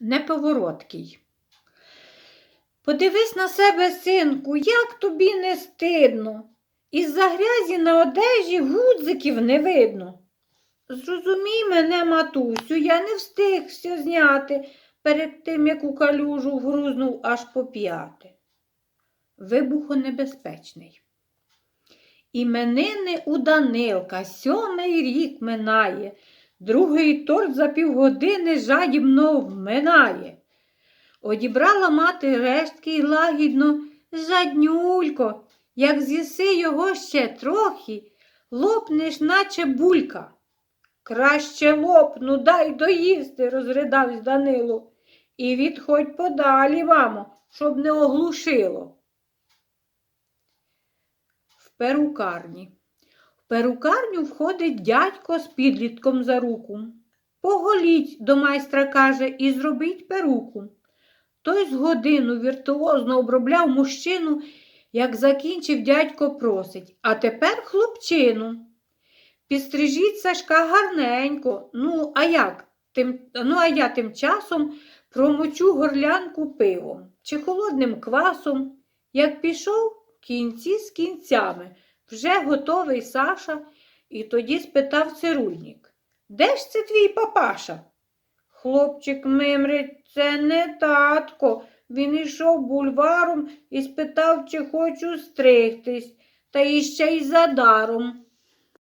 Неповороткий. Подивись на себе, синку, як тобі не стидно. Із-за грязі на одежі гудзиків не видно. Зрозумій мене, матусю, я не встиг все зняти перед тим, як у калюжу вгрузнув аж по п'яти. Вибухонебезпечний. Іменини у Данилка сьомий рік минає, другий торт за півгодини жадібно вминає. Одібрала мати рештки й лагідно, жаднюлько, як з'їси його ще трохи, лопнеш, наче булька. Краще лопну, дай доїсти, розридавсь Данило. І відходь подалі, мамо, щоб не оглушило. В перукарні. Перукарню входить дядько з підлітком за руку. Поголіть, до майстра каже, і зробіть перуку. Той з годину віртуозно обробляв мужчину, як закінчив дядько просить, а тепер хлопчину. Підстрижіть Сашка гарненько. Ну, а як? Тим, ну, а я тим часом промочу горлянку пивом чи холодним квасом. Як пішов, кінці з кінцями, вже готовий Саша, і тоді спитав цирульник. Де ж це твій папаша? Хлопчик мимрить, це не татко. Він ішов бульваром і спитав, чи хочу стригтись, та іще й за даром.